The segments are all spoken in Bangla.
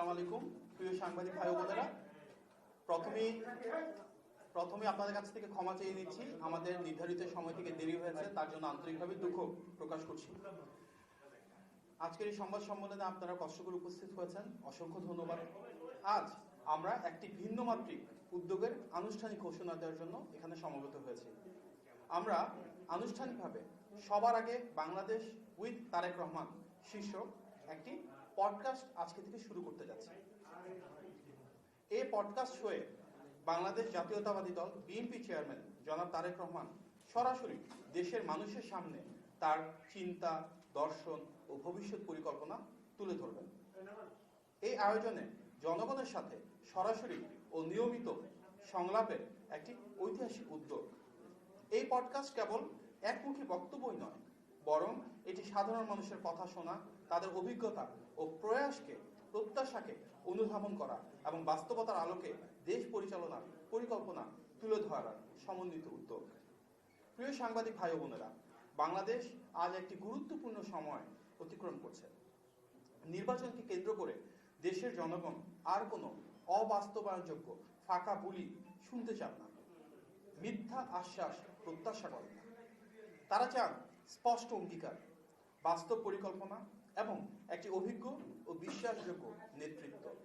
আলাইকুম, প্রিয় সাংবাদিক ভাই বোনেরা। প্রথমে আপনাদের কাছ থেকে ক্ষমা চেয়ে নিচ্ছি। আমাদের নির্ধারিত সময় থেকে দেরি হয়েছে, তার জন্য আন্তরিকভাবে দুঃখ প্রকাশ করছি। আজকের এই সংবাদ সম্মেলনে আপনারা কষ্ট করে উপস্থিত হয়েছেন। অসংখ্য ধন্যবাদ। আজ আমরা একটি ভিন্ন মাত্রিক উদ্যোগের আনুষ্ঠানিক ঘোষণা দেওয়ার জন্য এখানে সমবেত হয়েছি। আমরা আনুষ্ঠানিকভাবে সবার আগে বাংলাদেশ উইথ তারেক রহমান শীর্ষক একটি পডকাস্ট আজকে থেকে শুরু করতে যাচ্ছি। এই পডকাস্ট শোয়ে বাংলাদেশ জাতীয়তাবাদী দল বিএনপি চেয়ারম্যান জনাব তারেক রহমান সরাসরি দেশের মানুষের সামনে তার চিন্তা, দর্শন ও ভবিষ্যৎ পরিকল্পনা তুলে ধরবেন। এই আয়োজনে জনগণের সাথে সরাসরি ও নিয়মিত সংলাপের একটি ঐতিহাসিক উদ্যোগ। এই পডকাস্ট কেবল একমুখী বক্তব্যই নয়, বরং এটি সাধারণ মানুষের কথা শোনা তাদের অভিজ্ঞতা ও প্রয়াসকে, প্রত্যাশাকে অনুধাবন করা এবং বাস্তবতার আলোকে দেশ পরিচালনার পরিকল্পনা তুলে ধরার সমন্বিত উদ্যোগ। প্রিয় সাংবাদিক ভাই বোনেরা, বাংলাদেশ আজ একটি গুরুত্বপূর্ণ সময় অতিক্রম করছে। নির্বাচনকে কেন্দ্র করে দেশের জনগণ আর কোনো অবাস্তবায়নযোগ্য ফাঁকা বুলি শুনতে চান না। মিথ্যা আশ্বাস প্রত্যাশা করেন না। তারা চান স্পষ্ট অঙ্গীকার, বাস্তব পরিকল্পনা এবং একটি অভিজ্ঞ ও বিশ্বাসযোগ্য নেতৃত্ব।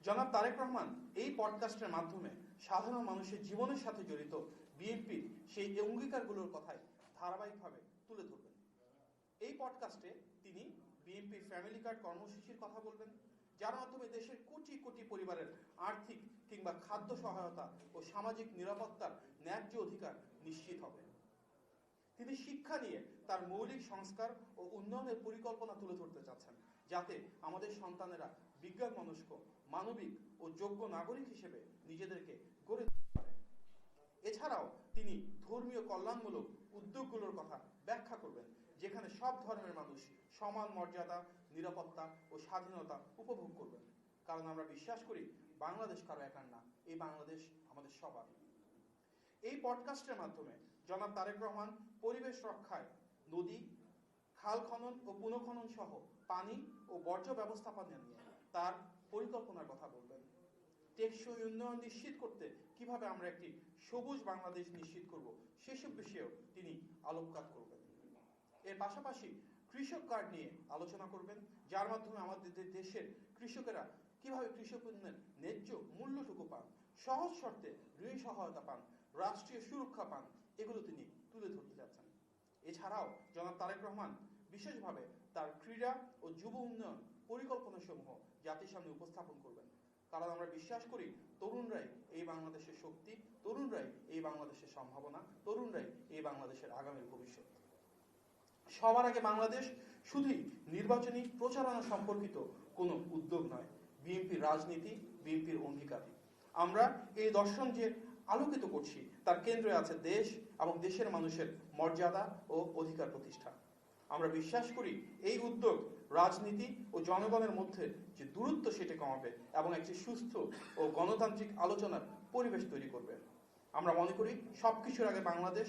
জনাব তারেক রহমান এই পডকাস্টের মাধ্যমে সাধারণ মানুষের জীবনের সাথে জড়িত বিএনপির সেই অঙ্গীকারগুলোর কথাই ধারাবাহিকভাবে তুলে ধরবেন। এই পডকাস্টে তিনি বিএনপির ফ্যামিলি কার্ড কর্মসূচির কথা বলবেন, যার মাধ্যমে দেশের কোটি কোটি পরিবারের আর্থিক কিংবা খাদ্য সহায়তা ও সামাজিক নিরাপত্তার ন্যায্য অধিকার নিশ্চিত হবে। তিনি শিক্ষা নিয়ে তার মৌলিক সংস্কার ও উন্নয়নের পরিকল্পনা তুলে ধরতে চাচ্ছেন, যাতে আমাদের সন্তানেরা বিজ্ঞান মনস্ক, মানবিক ও যোগ্য নাগরিক হিসেবে নিজেদেরকে গড়ে তুলতে পারে। এছাড়াও তিনি ধর্মীয় কল্যাণমূলক উদ্যোগগুলোর কথা ব্যাখ্যা করবেন, যেখানে সব ধর্মের মানুষ সমান মর্যাদা, নিরাপত্তা ও স্বাধীনতা উপভোগ করবেন। কারণ আমরা বিশ্বাস করি, বাংলাদেশ কারও একার না, এই বাংলাদেশ আমাদের সবার। এই পডকাস্টের মাধ্যমে জনাব তারেক রহমান পরিবেশ রক্ষায় নদী, খাল খনন ও পুনঃখনন সহ পানি ও বর্জ্য ব্যবস্থাপনা নিয়ে তার পরিকল্পনার কথা বলবেন। টেকসই উন্নয়ন নিশ্চিত করতে কীভাবে আমরা একটি সবুজ বাংলাদেশ নিশ্চিত করব, সেসব বিষয়েও তিনি আলোকপাত করবেন। এর পাশাপাশি কৃষক কার্ড নিয়ে আলোচনা করবেন, যার মাধ্যমে আমাদের দেশের কৃষকেরা কীভাবে কৃষক পণ্যের ন্যায্য মূল্যটুকু পান, সহজ শর্তে ঋণ সহায়তা পান, রাষ্ট্রীয় সুরক্ষা পান, এগুলো তিনি তুলে ধরতে যাচ্ছেন। এছাড়াও জনাব তারেক রহমান বিশেষভাবে তার ক্রীড়া ও যুব উন্নয়ন পরিকল্পনা সমূহ জাতির সামনে উপস্থাপন করবেন। কারণ আমরা বিশ্বাস করি, তরুণরাই এই বাংলাদেশের শক্তি, তরুণরাই এই বাংলাদেশের সম্ভাবনা, তরুণরাই এই বাংলাদেশের আগামীর ভবিষ্যৎ। সবার আগে বাংলাদেশ শুধুই নির্বাচনী প্রচারণা সম্পর্কিত কোনো উদ্যোগ নয়। বিএনপির রাজনীতি, বিএনপির অঙ্গীকার। আমরা এই দর্শন যে আলোকিত করছি। তার কেন্দ্রে আছে দেশ এবং দেশের মানুষের মর্যাদা ও অধিকার প্রতিষ্ঠা। আমরা বিশ্বাস করি এই উদ্যোগ রাজনীতি ও জনগণের মধ্যে যে দূরত্ব সেটা কমাবে এবং একটি সুস্থ ও গণতান্ত্রিক আলোচনার পরিবেশ তৈরি করবে। আমরা মনে করি সব কিছুর আগে বাংলাদেশ,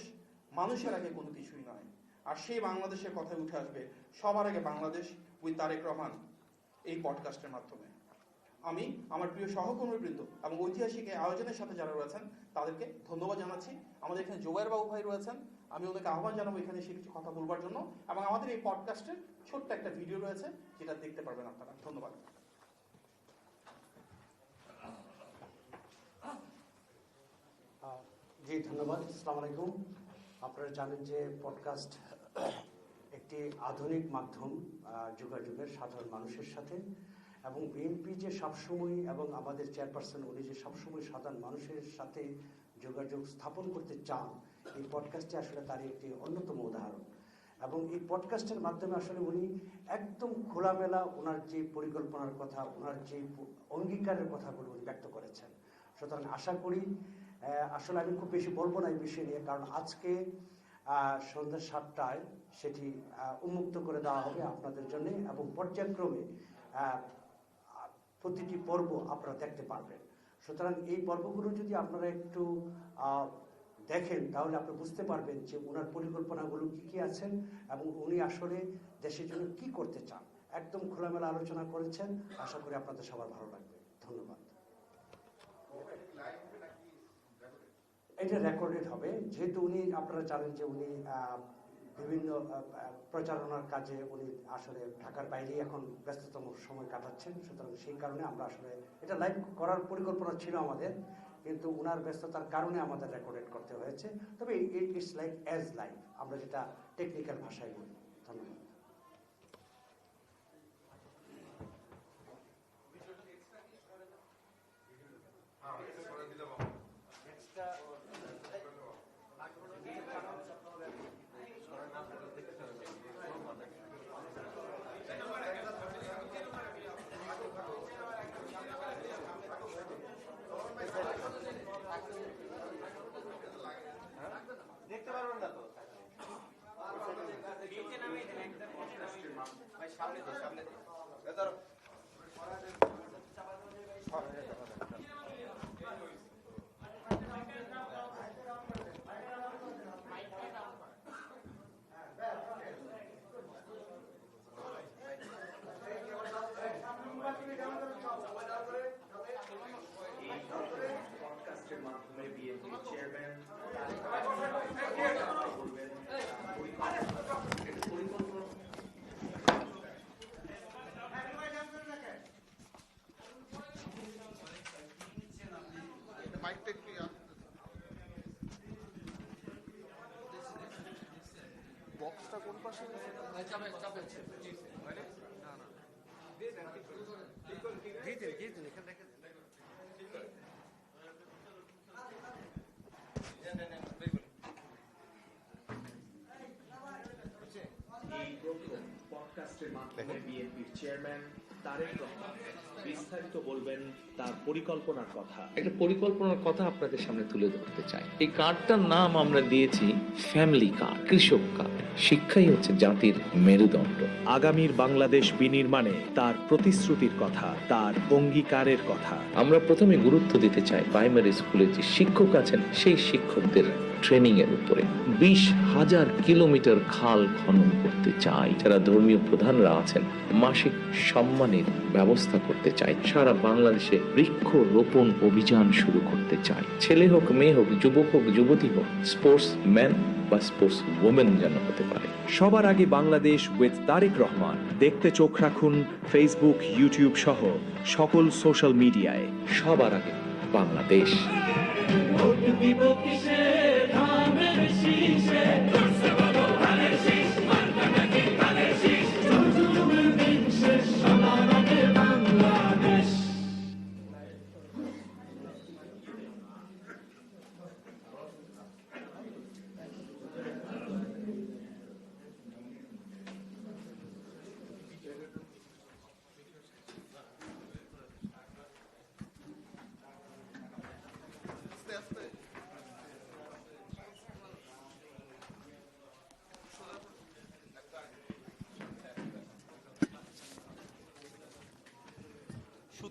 মানুষের আগে কোনো কিছুই নয়। আর সেই বাংলাদেশের কথা উঠে আসবে, সবার আগে বাংলাদেশ উই তারেক রহমান এই পডকাস্টের মাধ্যমে। আমি, আমার প্রিয় সহকর্মীবৃন্দ এবং ঐতিহাসিক এই আয়োজনের সাথে যারা রয়েছেন, তাদেরকে ধন্যবাদ জানাচ্ছি। আমাদের এখানে জোবাইর বাবু ভাই রয়েছেন। আমি ওনাকে আহ্বান জানাব এখানে এসে কিছু কথা বলবার জন্য এবং আমাদের এই পডকাস্টের ছোট্ট একটা ভিডিও রয়েছে, যেটা দেখতে পারবেন আপনারা। ধন্যবাদ। জি, ধন্যবাদ। আসসালামু আলাইকুম। আপনারা জানেন যে পডকাস্ট একটি আধুনিক মাধ্যম যোগাযোগের সাধারণ মানুষের সাথে। এবং বিএনপি যে সবসময় এবং আমাদের চেয়ারপারসন উনি যে সবসময় সাধারণ মানুষের সাথে যোগাযোগ স্থাপন করতে চান, এই পডকাস্টটি আসলে তারই একটি অন্যতম উদাহরণ। এবং এই পডকাস্টের মাধ্যমে আসলে উনি একদম খোলামেলা ওনার যে পরিকল্পনার কথা, ওনার যে অঙ্গীকারের কথাগুলো উনি ব্যক্ত করেছেন। সুতরাং আশা করি আসলে আমি খুব বেশি বলব না এই বিষয় নিয়ে, কারণ আজকে সন্ধ্যা সাতটায় সেটি উন্মুক্ত করে দেওয়া হবে আপনাদের জন্য এবং পর্যায়ক্রমে প্রতিটি পর্ব আপনারা দেখতে পারবেন। সুতরাং এই পর্বগুলো যদি আপনারা একটু দেখেন, তাহলে আপনি বুঝতে পারবেন যে ওনার পরিকল্পনাগুলো কি কি আছেন এবং উনি আসলে দেশের জন্য কি করতে চান। একদম খোলামেলা আলোচনা করেছেন। আশা করি আপনাদের সবার ভালো লাগবে। ধন্যবাদ। এটা রেকর্ডেড হবে। যেহেতু উনি, আপনারা জানেন যে উনি বিভিন্ন প্রচারণার কাজে উনি আসলে ঢাকার বাইরে এখন ব্যস্ততম সময় কাটাচ্ছেন। সুতরাং সেই কারণে আমরা আসলে এটা লাইভ করার পরিকল্পনা ছিল আমাদের, কিন্তু উনার ব্যস্ততার কারণে আমাদের রেকর্ডেড করতে হয়েছে। তবে it it's like as live আমরা যেটা টেকনিক্যাল ভাষায় বলি। ধন্যবাদ দেখতে পারবেন না তো ভাই সামনে দিয়ে সামনে দিয়ে। ধরো পডকাস্টের মাধ্যমে বিএনপির চেয়ারম্যান বলবেন পরিকল্পনা এই প্রথম পডকাস্টের মাধ্যমে বিএনপির চেয়ারম্যান তারেক রহমান বিস্তারিত বলবেন তার পরিকল্পনার কথা। একটা পরিকল্পনার কথা আপনাদের সামনে তুলে ধরতে চাই। এই কার্ডটার নাম আমরা দিয়েছি ফ্যামিলি কার্ড কৃষক কার্ড শিক্ষাই হচ্ছে জাতির মেরুদণ্ড। আগামীর বাংলাদেশ বিনির্মাণে তার প্রতিশ্রুতির কথা তার অঙ্গীকারের কথা। আমরা প্রথমে গুরুত্ব দিতে চাই প্রাইমারি স্কুলে যে শিক্ষক আছেন সেই শিক্ষকদের ট্রেনিং এর উপরে বিশ হাজার কিলোমিটার খাল খনন করতে চাই যারা ধর্মীয় প্রধানরা আছেন মাসিক সম্মানের ব্যবস্থা করতে চাই সারা বাংলাদেশে বৃক্ষ রোপণ অভিযান শুরু করতে চাই ছেলে হোক মেয়ে হোক যুবক হোক যুবতী হোক স্পোর্টস ম্যান বা স্পোর্টস ওমেন যেন হতে পারে। সবার আগে বাংলাদেশ উইথ তারেক রহমান। দেখতে চোখ রাখুন ফেসবুক ইউটিউব সহ সকল সোশ্যাল মিডিয়ায় সবার আগে বাংলাদেশ। Jesus.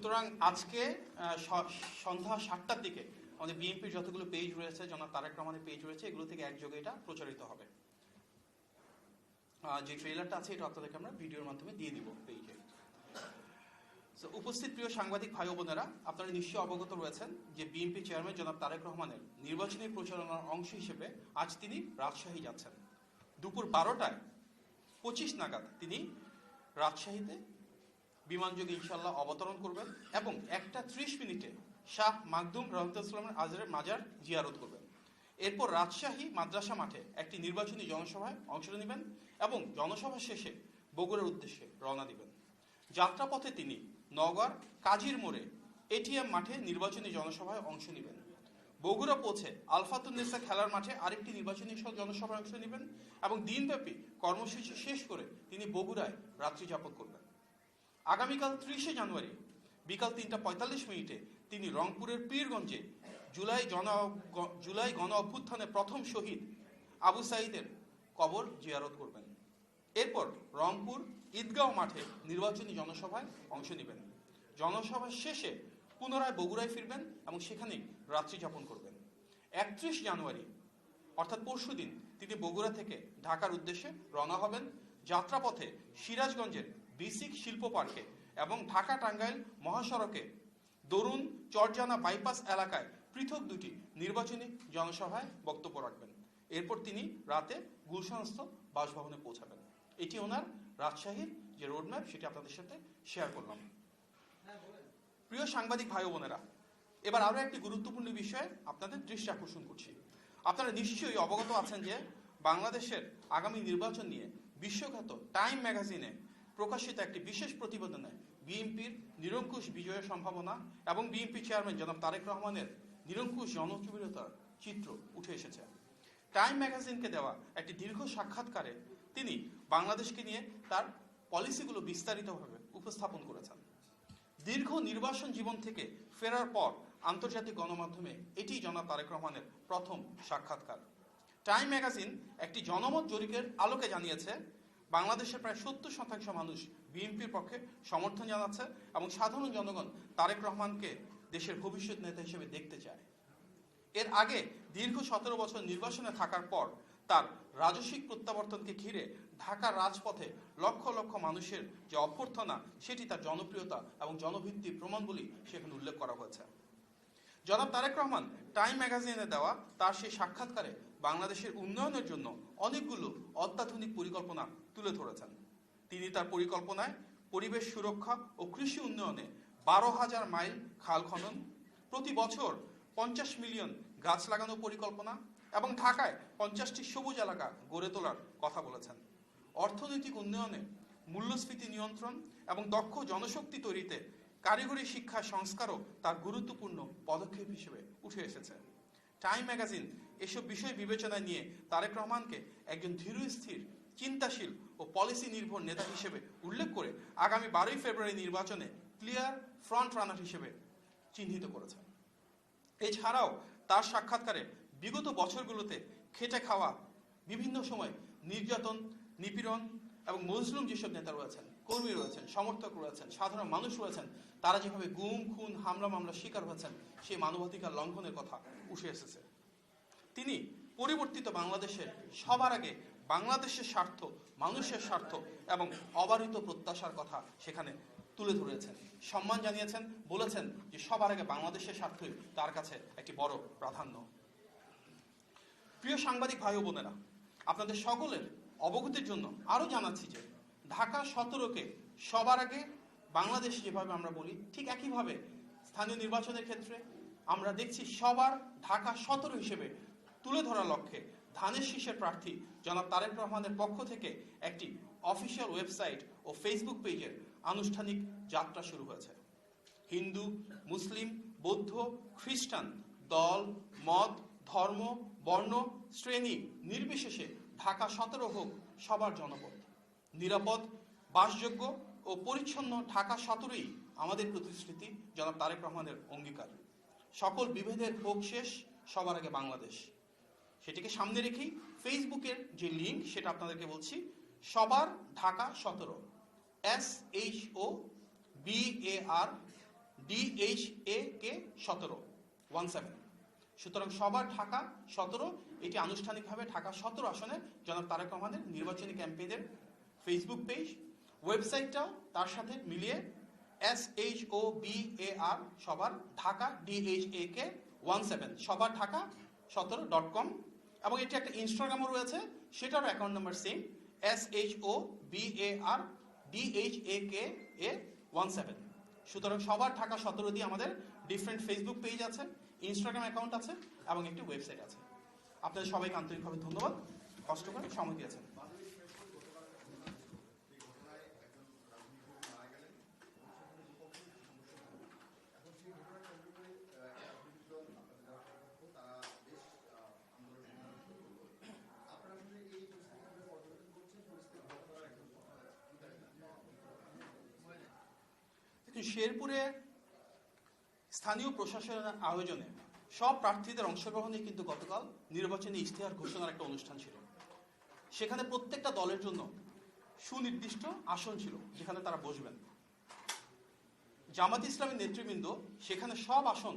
সুতরাং আজকে সন্ধ্যা সাতটার দিকে আমাদের বিএনপির যতগুলো পেজ রয়েছে, জনাব তারেক রহমানের পেজ রয়েছে, এগুলো থেকে একযোগে এটা প্রচারিত হবে। যে ট্রেলারটা আছে, এটা আপনাদেরকে আমরা ভিডিওর মাধ্যমে দিয়ে দিব পেজে উপস্থিত প্রিয় সাংবাদিক ভাই বোনেরা, আপনারা নিশ্চয়ই অবগত রয়েছেন যে বিএনপি চেয়ারম্যান জনাব তারেক রহমানের নির্বাচনী প্রচারণার অংশ হিসেবে আজ তিনি রাজশাহী যাচ্ছেন। দুপুর বারোটায় পঁচিশ নাগাদ তিনি রাজশাহীতে বিমানযোগে ইনশাল্লাহ অবতরণ করবেন এবং একটা ত্রিশ মিনিটে শাহ মাকদুম রহমতুল্লামের আজরের মাজার জিয়ারত করবেন। এরপর রাজশাহী মাদ্রাসা মাঠে একটি নির্বাচনী জনসভায় অংশ নেবেন এবং জনসভা শেষে বগুড়ার উদ্দেশ্যে রওনা দিবেন। যাত্রাপথে তিনি নগর কাজীর মোড়ে এটিএম মাঠে নির্বাচনী জনসভায় অংশ নেবেন। বগুড়া পৌঁছে আলফাতুন্নেসা খেলার মাঠে আরেকটি নির্বাচনী জনসভায় অংশ নেবেন এবং দিনব্যাপী কর্মসূচি শেষ করে তিনি বগুড়ায় রাত্রি যাপন করবেন। আগামীকাল ত্রিশে জানুয়ারি, বিকাল তিনটা পঁয়তাল্লিশ মিনিটে তিনি রংপুরের পীরগঞ্জে জুলাই জন, জুলাই গণ অভ্যুত্থানে প্রথম শহীদ আবু সাইদের কবর জিয়ারত করবেন। এরপর রংপুর ঈদগাঁও মাঠে নির্বাচনী জনসভায় অংশ নেবেন। জনসভা শেষে পুনরায় বগুড়ায় ফিরবেন এবং সেখানেই রাত্রি যাপন করবেন। একত্রিশ জানুয়ারি, অর্থাৎ পরশুদিন তিনি বগুড়া থেকে ঢাকার উদ্দেশ্যে রওনা হবেন। যাত্রাপথে সিরাজগঞ্জের বিসিক শিল্প পার্কে এবং ঢাকা টাঙ্গাইল মহাসড়কে দরুন চরজানা বাইপাস এলাকায় পৃথক দুটি নির্বাচনী জনসভায় বক্তব্য রাখবেন। এরপর তিনি রাতে গুলশানস্থ বাসভবনে পৌঁছাবেন। এটি ওনার রাজশাহীর যে রোডম্যাপ সেটি আপনাদের সাথে শেয়ার করলাম। প্রিয় সাংবাদিক ভাই বোনেরা এবার আরও একটি গুরুত্বপূর্ণ বিষয়ে আপনাদের দৃষ্টি আকর্ষণ করছি। আপনারা নিশ্চয়ই অবগত আছেন যে বাংলাদেশের আগামী নির্বাচন নিয়ে বিশ্বখ্যাত টাইম ম্যাগাজিনে প্রকাশিত একটি বিশেষ প্রতিবেদনে বিএনপির নিরঙ্কুশ বিজয়ের সম্ভাবনা এবং বিএনপি চেয়ারম্যান জনাব তারেক রহমানের নিরঙ্কুশ জনপ্রিয়তার চিত্র উঠে এসেছে। টাইম ম্যাগাজিনকে দেওয়া একটি দীর্ঘ সাক্ষাৎকারে তিনি বাংলাদেশকে নিয়ে তার পলিসিগুলো বিস্তারিতভাবে উপস্থাপন করেছেন। দীর্ঘ নির্বাসন জীবন থেকে ফেরার পর আন্তর্জাতিক গণমাধ্যমে এটি জনাব তারেক রহমানের প্রথম সাক্ষাৎকার। টাইম ম্যাগাজিন একটি জনমত জরিপের আলোকে জানিয়েছে বাংলাদেশের প্রায় সত্তর শতাংশ মানুষ বিএনপির পক্ষে সমর্থন জানাচ্ছে এবং সাধারণ জনগণ তারেক রহমানকে দেশের ভবিষ্যৎ নেতা হিসেবে দেখতে চায়। এর আগে দীর্ঘ সতেরো বছর নির্বাসনে থাকার পর তার রাজস্বিক প্রত্যাবর্তনকে ঘিরে ঢাকার রাজপথে লক্ষ লক্ষ মানুষের যে অভ্যর্থনা, সেটি তার জনপ্রিয়তা এবং জনভিত্তির প্রমাণ বলেই সেখানে উল্লেখ করা হয়েছে। জনাব তারেক রহমান টাইম ম্যাগাজিনে দেওয়া তার সেই সাক্ষাৎকারে বাংলাদেশের উন্নয়নের জন্য অনেকগুলো অত্যাধুনিক পরিকল্পনা তুলে ধরেছেন। তিনি তার পরিকল্পনায় পরিবেশ সুরক্ষা ও কৃষি উন্নয়নে বারো হাজার মাইল খাল খনন, প্রতি বছর পঞ্চাশ মিলিয়ন গাছ লাগানোর পরিকল্পনা এবং ঢাকায় পঞ্চাশটি সবুজ এলাকা গড়ে তোলার কথা বলেছেন। অর্থনৈতিক উন্নয়নে মূল্যস্ফীতি নিয়ন্ত্রণ এবং দক্ষ জনশক্তি তৈরিতে কারিগরি শিক্ষা সংস্কারও তার গুরুত্বপূর্ণ পদক্ষেপ হিসেবে উঠে এসেছে। টাইম ম্যাগাজিন এসব বিষয় বিবেচনায় নিয়ে তারেক রহমানকে একজন ধীরস্থির, চিন্তাশীল ও পলিসি নির্ভর নেতা হিসেবে উল্লেখ করে আগামী বারোই ফেব্রুয়ারি নির্বাচনে ক্লিয়ার ফ্রন্ট রানার হিসেবে চিহ্নিত করেছে এছাড়াও তার সাক্ষাৎকারে বিগত বছরগুলোতে খেটে খাওয়া বিভিন্ন সময় নির্যাতন, নিপীড়ন এবং মজলুম যেসব নেতা রয়েছেন, কর্মী রয়েছেন, সমর্থক রয়েছেন, সাধারণ মানুষ রয়েছেন, তারা যেভাবে গুম, খুন, হামলা মামলা শিকার হয়েছেন, সেই মানবাধিকার লঙ্ঘনের কথা উঠে এসেছে। তিনি পরিবর্তিত বাংলাদেশে সবার আগে বাংলাদেশের স্বার্থ, মানুষের স্বার্থ এবং অবারিত প্রত্যাশার কথা সেখানে তুলে ধরেছেন। সম্মান জানিয়েছেন, বলেছেন যে সবার আগে বাংলাদেশের স্বার্থই তার কাছে একটি বড় প্রাধান্য। প্রিয় সাংবাদিক ভাই বোনেরা, আপনাদের সকলের অবগতির জন্য আরও জানাচ্ছি যে ঢাকা সতেরোকে সবার আগে বাংলাদেশ যেভাবে আমরা বলি, ঠিক একইভাবে স্থানীয় নির্বাচনের ক্ষেত্রে আমরা দেখছি সবার ঢাকা সতেরো হিসেবে তুলে ধরার লক্ষ্যে ধানের শীষের প্রার্থী জনাব তারেক রহমানের পক্ষ থেকে একটি অফিসিয়াল ওয়েবসাইট ও ফেসবুক পেজের আনুষ্ঠানিক যাত্রা শুরু হয়েছে। হিন্দু, মুসলিম, বৌদ্ধ, খ্রিস্টান, দল, মত, ধর্ম, বর্ণ, শ্রেণি নির্বিশেষে ঢাকা সতেরো হোক সবার জনপদ। নিরাপদ, বাসযোগ্য ও পরিচ্ছন্ন ঢাকা সতেরোই আমাদের প্রতিশ্রুতি জনাব তারেক রহমানের অঙ্গীকার। সকল বিভেদের হোক শেষ, সবার আগে বাংলাদেশ। সেটিকে সামনে রেখেই ফেসবুকের যে লিঙ্ক সেটা আপনাদেরকে বলছি, সবার ঢাকা সতেরো। S H O B A R D H A K সতেরো ওয়ান সেভেন সুতরাং সবার ঢাকা সতেরো, এটি আনুষ্ঠানিকভাবে ঢাকা সতেরো আসনে জনাব তারেক রহমানের নির্বাচনী ক্যাম্পেইনের ফেসবুক পেজ ওয়েবসাইটটাও তার সাথে মিলিয়ে S H O B A R সবার Dhaka D H A K one seven সবার ঢাকা সতেরো ডট কম এবং এটি একটা ইনস্টাগ্রামও রয়েছে, সেটারও account number same S H O B A R D H A K A one seven সুতরাং সবার ঢাকা সতেরো দিয়ে আমাদের ডিফারেন্ট ফেসবুক পেজ আছে ইনস্টাগ্রাম অ্যাকাউন্ট আছে এবং একটি ওয়েবসাইট আছে। আপনাদের সবাইকে আন্তরিকভাবে ধন্যবাদ। কষ্ট করে সময় দিয়েছেন দেখুন, শেরপুরে স্থানীয় প্রশাসনের আয়োজনে সব প্রার্থীদের অংশগ্রহণে কিন্তু গতকাল নির্বাচনী ইশতেহার ঘোষণার একটা অনুষ্ঠান ছিল। সেখানে প্রত্যেকটা দলের জন্য সুনির্দিষ্ট আসন ছিল যেখানে তারা বসবেন। জামাত ইসলামের নেতৃবৃন্দ সেখানে সব আসন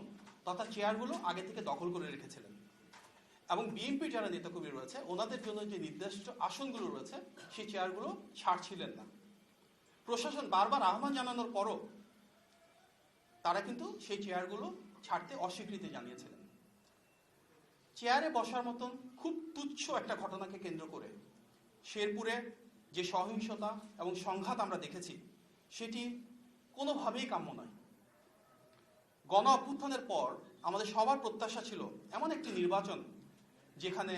তথা চেয়ারগুলো আগে থেকে দখল করে রেখেছিলেন এবং বিএনপি যারা নেতাকর্মী রয়েছে, ওনাদের জন্য যে নির্দিষ্ট আসনগুলো রয়েছে, সেই চেয়ারগুলো ছাড়ছিলেন না। প্রশাসন বারবার আহ্বান জানানোর পরও তারা কিন্তু সেই চেয়ারগুলো ছাড়তে অস্বীকৃতি জানিয়েছিলেন। চেয়ারে বসার মতন খুব তুচ্ছ একটা ঘটনাকে কেন্দ্র করে শেরপুরে যে সহিংসতা এবং সংঘাত আমরা দেখেছি, সেটি কোনোভাবেই কাম্য নয়। গণ অভ্যুত্থানের পর আমাদের সবার প্রত্যাশা ছিল এমন একটি নির্বাচন যেখানে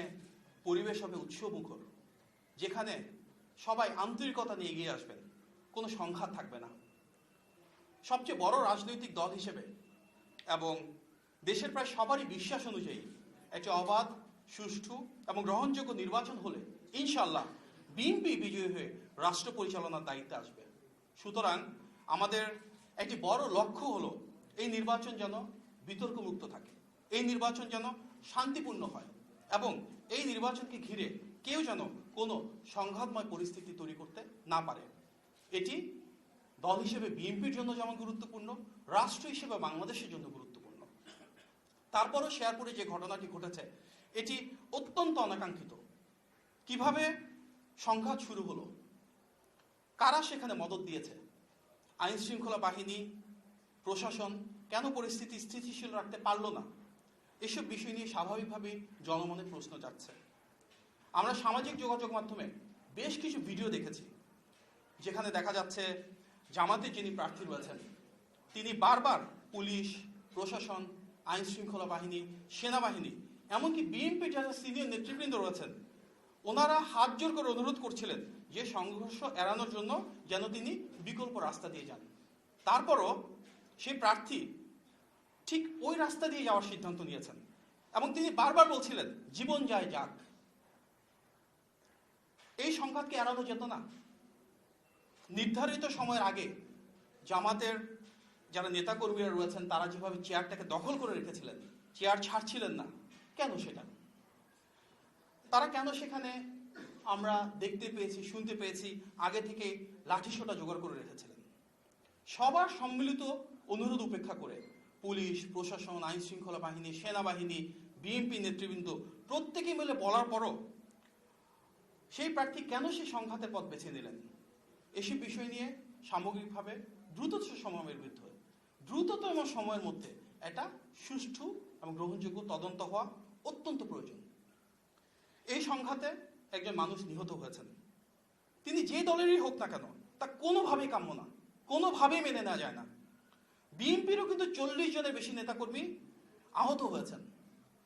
পরিবেশ হবে উৎসবমুখর, যেখানে সবাই আন্তরিকতা নিয়ে এগিয়ে আসবেন, কোনো সংঘাত থাকবে না। সবচেয়ে বড় রাজনৈতিক দল হিসেবে। এবং দেশের প্রায় সবারই বিশ্বাস অনুযায়ী একটি অবাধ, সুষ্ঠু এবং গ্রহণযোগ্য নির্বাচন হলে ইনশাল্লাহ বিএনপি বিজয়ী হয়ে রাষ্ট্র পরিচালনার দায়িত্বে আসবে। সুতরাং আমাদের একটি বড় লক্ষ্য হলো এই নির্বাচন যেন বিতর্কমুক্ত থাকে। এই নির্বাচন যেন শান্তিপূর্ণ হয় এবং এই নির্বাচনকে ঘিরে কেউ যেন কোনো সংঘাতময় পরিস্থিতি তৈরি করতে না পারে। এটি দল হিসেবে বিএনপির জন্য যেমন গুরুত্বপূর্ণ, রাষ্ট্র হিসেবে বাংলাদেশের জন্য গুরুত্বপূর্ণ। তারপরও শেয়ারপুরে যে ঘটনাটি ঘটেছে, এটি অত্যন্ত অনাকাঙ্ক্ষিত। কীভাবে সংঘাত শুরু হলো? কারা সেখানে মদত দিয়েছে? আইন শৃঙ্খলা বাহিনী, প্রশাসন কেন পরিস্থিতি স্থিতিশীল রাখতে পারল না? এসব বিষয় নিয়ে স্বাভাবিকভাবেই জনমনে প্রশ্ন যাচ্ছে আমরা সামাজিক যোগাযোগ মাধ্যমে বেশ কিছু ভিডিও দেখেছি, যেখানে দেখা যাচ্ছে জামাতের যিনি প্রার্থী রয়েছেন, তিনি বারবার পুলিশ, প্রশাসন আইন শৃঙ্খলা বাহিনী, সেনাবাহিনী, এমনকি বিএনপি যারা সিনিয়র নেতৃবৃন্দ রয়েছেন, ওনারা হাত জোর করে অনুরোধ করছিলেন যে সংঘর্ষ এড়ানোর জন্য যেন তিনি বিকল্প রাস্তা দিয়ে যান। তারপরও সেই প্রার্থী ঠিক ওই রাস্তা দিয়ে যাওয়ার সিদ্ধান্ত নিয়েছেন এবং তিনি বারবার বলছিলেন, জীবন যায় যাক। এই সংঘাতকে এড়ানো যেত না। নির্ধারিত সময়ের আগে জামাতের যারা নেতাকর্মীরা রয়েছেন, তারা যেভাবে চেয়ারটাকে দখল করে রেখেছিলেন, চেয়ার ছাড়ছিলেন না, কেন সেটা? তারা কেন সেখানে আমরা দেখতে পেয়েছি, শুনতে পেয়েছি, আগে থেকে লাঠিসোটা জোগাড় করে রেখেছিলেন? সবার সম্মিলিত অনুরোধ উপেক্ষা করে পুলিশ, প্রশাসন আইন শৃঙ্খলা বাহিনী, সেনাবাহিনী, বিএনপি নেতৃবৃন্দ, প্রত্যেকে মিলে বলার পরও সেই প্রার্থী কেন সেই সংঘাতের পথ বেছে নিলেন? এসব বিষয় নিয়ে সামগ্রিকভাবে দ্রুত সময়ের বিরুদ্ধে দ্রুততম সময়ের মধ্যে এটা সুষ্ঠু এবং গ্রহণযোগ্য তদন্ত হওয়া অত্যন্ত প্রয়োজন। এই সংঘাতে একজন মানুষ নিহত হয়েছেন। তিনি যে দলেরই হোক না কেন, তা কোনোভাবেই কাম্য না, কোনোভাবেই মেনে নেওয়া যায় না। বিএনপিরও কিন্তু চল্লিশ জনের বেশি নেতাকর্মী আহত হয়েছেন।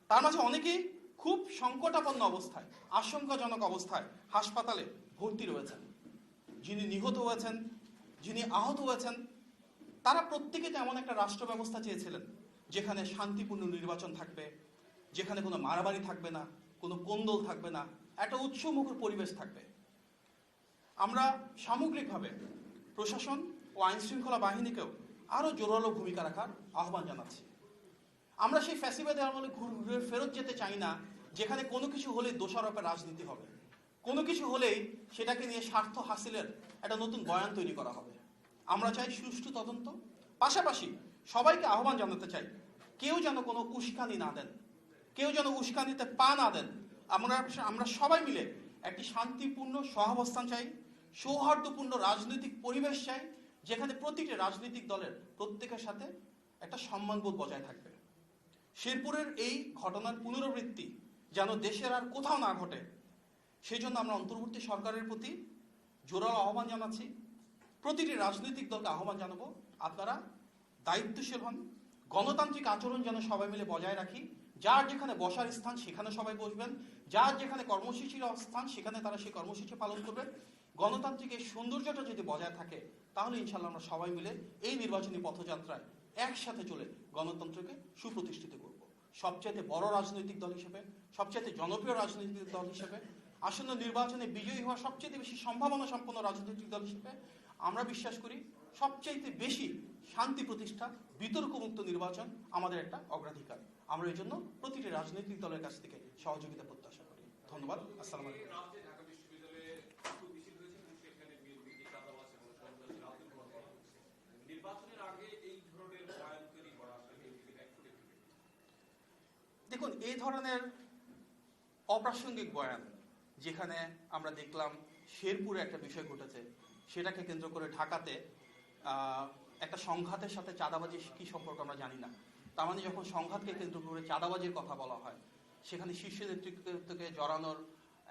তার মাঝে অনেকেই খুব সংকটাপন্ন অবস্থায়, আশঙ্কাজনক অবস্থায় হাসপাতালে ভর্তি রয়েছেন। যিনি নিহত হয়েছেন, যিনি আহত হয়েছেন, তারা প্রত্যেকে এমন একটা রাষ্ট্র ব্যবস্থা চেয়েছিলেন, যেখানে শান্তিপূর্ণ নির্বাচন থাকবে, যেখানে কোনো মারামারি থাকবে না, কোনো কোন্দল থাকবে না, একটা উৎসবমুখর পরিবেশ থাকবে। আমরা সামগ্রিকভাবে প্রশাসন ও আইন শৃঙ্খলা বাহিনীকেও আরও জোরালো ভূমিকা রাখার আহ্বান জানাচ্ছি। আমরা সেই ফ্যাসিবাদের আমলে ঘুরে ফেরত যেতে চাই না, যেখানে কোনো কিছু হলে দোষারোপের রাজনীতি হবে। কোনো কিছু হলেই সেটাকে নিয়ে স্বার্থ হাসিলের একটা নতুন বয়ান তৈরি করা হবে। আমরা চাই সুষ্ঠু তদন্ত। পাশাপাশি সবাইকে আহ্বান জানাতে চাই, কেউ যেন কোনো উস্কানি না দেন। কেউ যেন উস্কানিতে পা না দেন। আমরা আমরা সবাই মিলে একটি শান্তিপূর্ণ সহাবস্থান চাই, সৌহার্দ্যপূর্ণ রাজনৈতিক পরিবেশ চাই, যেখানে প্রতিটি রাজনৈতিক দলের প্রত্যেকের সাথে একটা সম্মানবোধ বজায় থাকবে। শেরপুরের এই ঘটনার পুনরাবৃত্তি যেন দেশের আর কোথাও না ঘটে সেই জন্য আমরা অন্তর্বর্তী সরকারের প্রতি জোরালো আহ্বান জানাচ্ছি। প্রতিটি রাজনৈতিক দলকে আহ্বান জানাব। আপনারা দায়িত্বশীল হন। গণতান্ত্রিক আচরণ যেন সবাই মিলে বজায় রাখি। যার যেখানে বসার স্থান, সেখানে সবাই বসবেন। যার যেখানে কর্মসূচির স্থান, সেখানে তারা সেই কর্মসূচি পালন করবেন গণতান্ত্রিক এই সৌন্দর্যটা যদি বজায় থাকে, তাহলে ইনশাল্লাহ আমরা সবাই মিলে এই নির্বাচনী পথযাত্রায় একসাথে চলে গণতন্ত্রকে সুপ্রতিষ্ঠিত করব। সবচাইতে বড় রাজনৈতিক দল হিসেবে, সবচাইতে জনপ্রিয় রাজনৈতিক দল হিসেবে আসন্ন নির্বাচনে বিজয়ী হওয়ার সবচেয়ে বেশি সম্ভাবনা সম্পন্ন রাজনৈতিক দল হিসেবে আমরা বিশ্বাস করি সবচাইতে বেশি শান্তি প্রতিষ্ঠা, বিতর্কমুক্ত নির্বাচন আমাদের একটা অগ্রাধিকার। আমরা এই জন্য প্রতিটি রাজনৈতিক দলের কাছ থেকে সহযোগিতা প্রত্যাশা করি। ধন্যবাদ। আসসালাম আলাইকুম। দেখুন, এই ধরনের অপ্রাসঙ্গিক বয়ান যেখানে আমরা দেখলাম শেরপুরে একটা বিষয় ঘটেছে। সেটাকে কেন্দ্র করে ঢাকাতে একটা সংঘাতের সাথে চাঁদাবাজির কি সম্পর্ক আমরা জানি না। তার মানে যখন সংঘাতকে কেন্দ্র করে চাঁদাবাজির কথা বলা হয়, সেখানে শীর্ষ নেতৃত্বকে জড়ানোর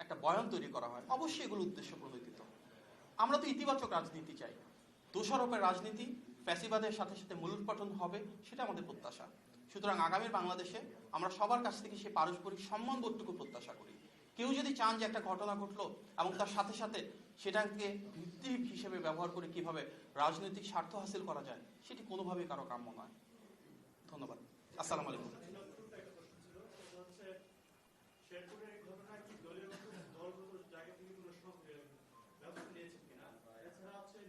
একটা বয়ান তৈরি করা হয়। অবশ্যই এগুলো উদ্দেশ্য প্রণোদিত। আমরা তো ইতিবাচক রাজনীতি চাই। দোষারোপের রাজনীতি ফ্যাসিবাদের সাথে সাথে মূলোৎপাটন হবে, সেটা আমাদের প্রত্যাশা। সুতরাং আগামীর বাংলাদেশে আমরা সবার কাছ থেকে সেই পারস্পরিক সম্মান বোধটুকু প্রত্যাশা করি। কেউ যদি চান যে একটা ঘটনা ঘটলো এবং তার সাথে সাথে সেটাকে ভিত্তি হিসেবে ব্যবহার করে কীভাবে রাজনৈতিক স্বার্থ হাসিল করা যায়, সেটি কোনোভাবেই কারও কাম্য নয়। ধন্যবাদ। আসসালামু আলাইকুম।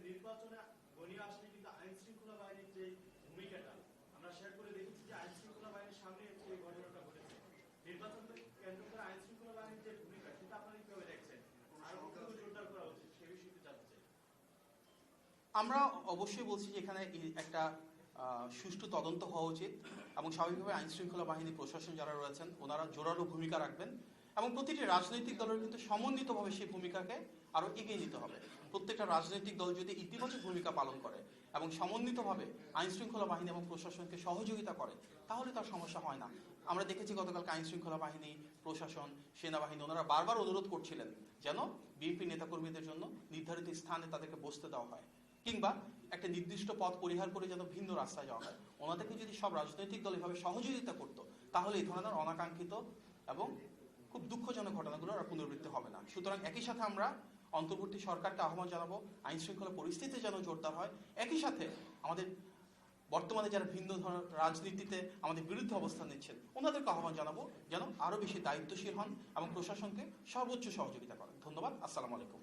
নির্বাচনে বাহিনীর যে ভূমিকাটা আমরা শেরপুরে দেখেছি যে আইন শৃঙ্খলা বাহিনীর সামনে এই ঘটনাটা ঘটেছে নির্বাচনকে কেন্দ্র করে আইন শৃঙ্খলা বাহিনীর যে ভূমিকা সেটা আপনারা কীভাবে দেখছেন আর কতটুকু জোরদার করা উচিত সে বিষয়টি জানতে চাই আমরা অবশ্যই বলছি যে এখানে একটা সুষ্ঠু তদন্ত হওয়া উচিত এবং স্বাভাবিকভাবে আইন শৃঙ্খলা বাহিনী প্রশাসন যারা রয়েছেন, ওনারা জোরালো ভূমিকা রাখবেন এবং প্রতিটি রাজনৈতিক দলের কিন্তু সমন্বিতভাবে সেই ভূমিকাকে আরও এগিয়ে নিতে হবে। প্রত্যেকটা রাজনৈতিক দল যদি ইতিবাচক ভূমিকা পালন করে এবং সমন্বিতভাবে আইন শৃঙ্খলা বাহিনী এবং প্রশাসনকে সহযোগিতা করে, তাহলে তার সমস্যা হয় না। আমরা দেখেছি গতকালকে আইন শৃঙ্খলা বাহিনী, প্রশাসন, সেনাবাহিনী, ওনারা বারবার অনুরোধ করছিলেন যেন বিএনপি নেতাকর্মীদের জন্য নির্ধারিত স্থানে তাদেরকে বসতে দেওয়া হয়। কিংবা একটা নির্দিষ্ট পথ পরিহার করে যেন ভিন্ন রাস্তায় যাওয়া হয়। ওনাদেরকে যদি সব রাজনৈতিক দল এভাবে সহযোগিতা করতো, তাহলে এই ধরনের অনাকাঙ্ক্ষিত এবং খুব দুঃখজনক ঘটনাগুলো আর পুনরাবৃত্তি হবে না। সুতরাং একই সাথে আমরা অন্তর্বর্তী সরকারকে আহ্বান জানাব আইন শৃঙ্খলা পরিস্থিতি যেন জোরদার হয়। একই সাথে আমাদের বর্তমানে যারা ভিন্ন ধরনের রাজনীতিতে আমাদের বিরুদ্ধে অবস্থান নিচ্ছেন, ওনাদেরকে আহ্বান জানাব যেন আরও বেশি দায়িত্বশীল হন এবং প্রশাসনকে সর্বোচ্চ সহযোগিতা করেন। ধন্যবাদ, আসসালামু আলাইকুম।